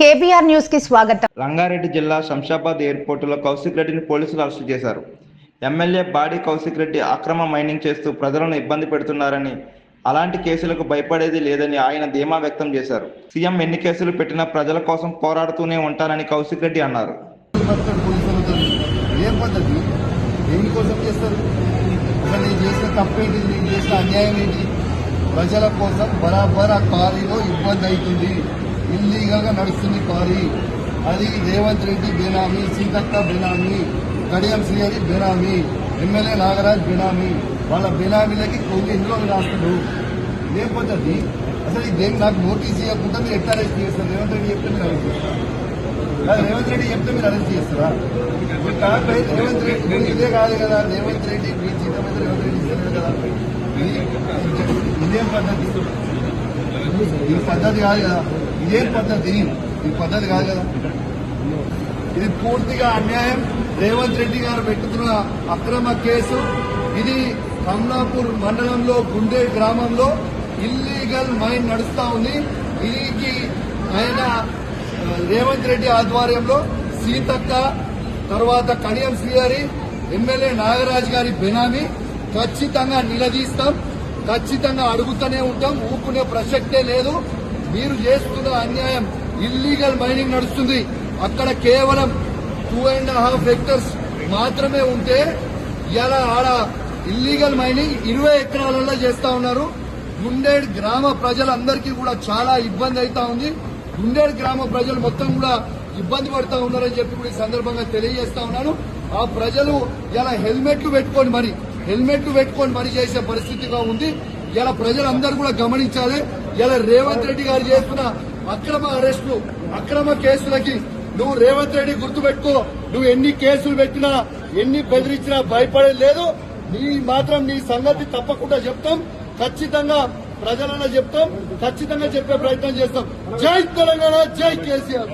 KBR న్యూస్కి స్వాగతం. రంగారెడ్డి జిల్లా శంషాబాద్ ఎయిర్పోర్టులో కౌశిక్ రెడ్డిని పోలీసులు అరెస్టు చేశారు. ఎమ్మెల్యే బాడీ కౌశిక్ రెడ్డి అక్రమ మైనింగ్ చేస్తూ ప్రజలను ఇబ్బంది పెడుతున్నారని అలాంటి కేసులకు భయపడేది లేదని ఆయన ధీమా వ్యక్తం చేశారు. సీఎం ఎన్ని కేసులు పెట్టినా ప్రజల కోసం పోరాడుతూనే ఉంటానని కౌశిక్ రెడ్డి అన్నారు. ప్రజల కోసం బరాబర్ ఆ కారీలో ఇబ్బంది అవుతుంది. ఇల్లీగల్గా నడుస్తుంది కారీ. అది రేవంత్ రెడ్డి బెనామీ సీతక్క బెనామీ కడియం శ్రీహరి బెనామీ ఎమ్మెల్యే నాగరాజ్ బెనామీ వాళ్ళ బెనామీలకి కొన్ని ఇందులో రాస్తాడు ఏం అసలు ఇదేం నాకు నోటీస్ ఇవ్వకుండా మీరు ఎట్లా అరెస్ట్ చేస్తారు? రేవంత్ రెడ్డి చెప్తే మీరు అరెస్ట్ చేస్తారా? రేవంత్ రెడ్డి చెప్తే మీరు అరెస్ట్ చేస్తారా? ఇప్పుడు రేవంత్ రెడ్డి మీరు ఇదే కాదు కదా రేవంత్ రెడ్డి మీ జీతం రేవంత్ రెడ్డి ఇస్తారు కదా. ఇదేం పద్ధతి? ఇది పద్ధతి కాదు కదా. ఇదేం పద్ధతి. ఇది పద్ధతి కాదు కదా. ఇది పూర్తిగా అన్యాయం. రేవంత్ రెడ్డి గారు పెట్టుతున్న అక్రమ కేసు. ఇది కమలాపూర్ మండలంలో గుండే గ్రామంలో ఇల్లీగల్ మైన్ నడుస్తా ఉంది. దీనికి ఆయన రేవంత్ రెడ్డి ఆధ్వర్యంలో సీతక్క తర్వాత కడియం శ్రీహరి ఎమ్మెల్యే నాగరాజ్ గారి బెనామీ ఖచ్చితంగా నిలదీస్తాం. ఖచ్చితంగా అడుగుతూనే ఉంటాం ఊపుకునే ప్రసక్తే లేదు. మీరు చేస్తున్న అన్యాయం ఇల్లీగల్ మైనింగ్ నడుస్తుంది. అక్కడ కేవలం టూ అండ్ హాఫ్ హెక్టర్స్ మాత్రమే ఉంటే ఇలా ఆడ ఇల్లీగల్ మైనింగ్ ఇరవై ఎకరాలలో చేస్తా ఉన్నారు. గుండేడ్ గ్రామ ప్రజలందరికీ కూడా చాలా ఇబ్బంది అవుతా ఉంది. గుండేడ్ గ్రామ ప్రజలు మొత్తం కూడా ఇబ్బంది పడుతూ ఉన్నారని చెప్పి కూడా ఈ సందర్భంగా తెలియజేస్తా ఉన్నాను. ఆ ప్రజలు ఇలా హెల్మెట్లు పెట్టుకొని మరి హెల్మెట్లు పెట్టుకొని పనిచేసే చేసే పరిస్థితిగా ఉంది. ఇలా ప్రజలందరూ కూడా గమనించాలి. ఇలా రేవంత్ రెడ్డి గారు చేస్తున్న అక్రమ అరెస్టులు అక్రమ కేసులకి నువ్వు రేవంత్ రెడ్డి గుర్తుపెట్టుకో. నువ్వు ఎన్ని కేసులు పెట్టినా ఎన్ని బెదిరించినా భయపడేది లేదు. నీ మాత్రం నీ సంగతి తప్పకుండా చెప్తాం. ఖచ్చితంగా ప్రజలన్నా చెప్తాం. ఖచ్చితంగా చెప్పే ప్రయత్నం చేస్తాం. జై తెలంగాణ జై కేసీఆర్.